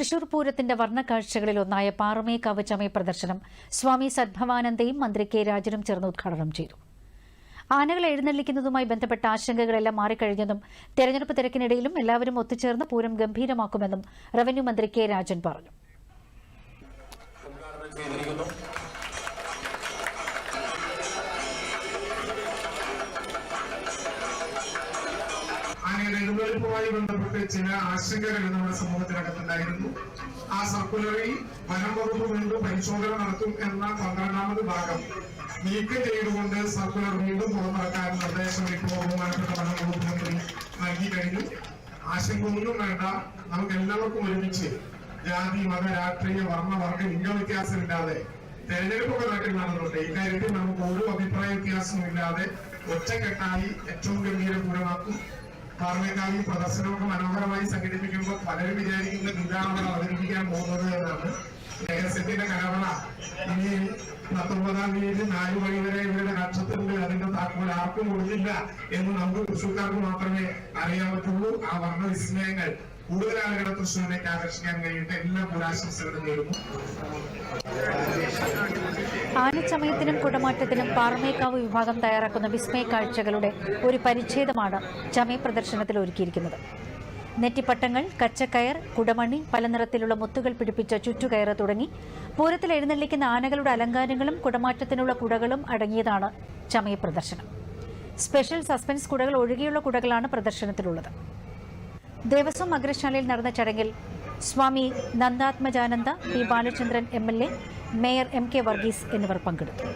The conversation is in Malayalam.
തൃശൂർ പൂരത്തിന്റെ വർണക്കാഴ്ചകളിൽ ഒന്നായ പാറമേ കവചമേ പ്രദർശനം സ്വാമി സദ്ഭവാനന്ദയും മന്ത്രി കെ രാജനും ചേർന്ന് ഉദ്ഘാടനം ചെയ്തു. ആനകൾ എഴുന്നള്ളിക്കുന്നതുമായി ബന്ധപ്പെട്ട ആശങ്കകളെല്ലാം മാറിക്കഴിഞ്ഞെന്നും തെരഞ്ഞെടുപ്പ് തിരക്കിനിടയിലും എല്ലാവരും ഒത്തുചേർന്ന് പൂരം ഗംഭീരമാക്കുമെന്നും റവന്യൂ മന്ത്രി കെ രാജൻ പറഞ്ഞു. എഴുന്നള്ളിപ്പുമായി ബന്ധപ്പെട്ട് ചില ആശങ്കകൾ നമ്മുടെ സമൂഹത്തിനകത്തുണ്ടായിരുന്നു. ആ സർക്കുലറിൽ വനം വകുപ്പ് വീണ്ടും പരിശോധന നടത്തും എന്ന പന്ത്രണ്ടാമത് ഭാഗം നീക്കം ചെയ്തുകൊണ്ട് സർക്കുലർ വീണ്ടും പുറത്തിറക്കാൻ നിർദ്ദേശം ഇപ്പോൾ ബഹുമാനപ്പെട്ട വനം വകുപ്പ് മന്ത്രി നൽകി കഴിഞ്ഞു. ആശങ്ക ഒന്നും വേണ്ട. നമുക്ക് എല്ലാവർക്കും ഒരുമിച്ച് ജാതി മത രാഷ്ട്രീയ വർണ വർഗ ലിംഗ വ്യത്യാസമില്ലാതെ തെരഞ്ഞെടുപ്പൊക്കെ നാട്ടിൽ നടന്നുണ്ട് ഇക്കാര്യത്തിൽ നമുക്ക് ഒരു അഭിപ്രായ വ്യത്യാസവും ഇല്ലാതെ ഒറ്റക്കെട്ടായി ഏറ്റവും ഗംഭീര ഈ പ്രദർശനമൊക്കെ മനോഹരമായി സംഘടിപ്പിക്കുമ്പോൾ പലരും വിചാരിക്കുന്നത് ഇതാണ് അവതരിപ്പിക്കാൻ പോകുന്നത് എന്നാണ്. രഹസ്യത്തിന്റെ കലവള ഇനി പത്തൊമ്പതാം തീയതി നാല് മണി വരെ ഇവരുടെ കക്ഷത്തുണ്ട് അതിന്റെ താക്കോൽ ആർക്കും കൊടുത്തില്ല എന്ന് നമുക്ക് തൃശ്ശൂർക്കാർക്ക് മാത്രമേ അറിയാൻ പറ്റുള്ളൂ. ആ വർണ വിസ്മയങ്ങൾ കൂടുതൽ ആളുകളെ തൃശ്ശൂരിലേക്ക് ആകർഷിക്കാൻ കഴിയട്ടെ. എല്ലാ പുരാശംസകളും നേരുന്നു. ആനച്ചമയത്തിനും കുടമാറ്റത്തിനും പാറമേക്കാവ് വിഭാഗം തയ്യാറാക്കുന്ന വിസ്മയ കാഴ്ചകളുടെ ഒരു പരിച്ഛേദമാണ് ചമയ പ്രദർശനത്തിൽ ഒരുക്കിയിരിക്കുന്നത്. നെറ്റിപ്പട്ടങ്ങൾ കച്ചക്കയർ കുടമണി പല നിറത്തിലുള്ള മുത്തുകൾ പിടിപ്പിച്ച ചുറ്റുകയറ് തുടങ്ങി പൂരത്തിൽ എഴുന്നള്ളിക്കുന്ന ആനകളുടെ അലങ്കാരങ്ങളും കുടമാറ്റത്തിനുള്ള കുടകളും അടങ്ങിയതാണ് ചമയ പ്രദർശനം. സ്പെഷ്യൽ സസ്പെൻസ് കുടകൾ ഒഴികെയുള്ള കുടകളാണ് പ്രദർശനത്തിലുള്ളത്. ദേവസ്വം അഗ്രശാലയിൽ നടന്ന ചടങ്ങിൽ Swami Nandatmajananda P Balachandran M L A mayor M K Varghese എന്നിവർ പങ്കെടുത്തു.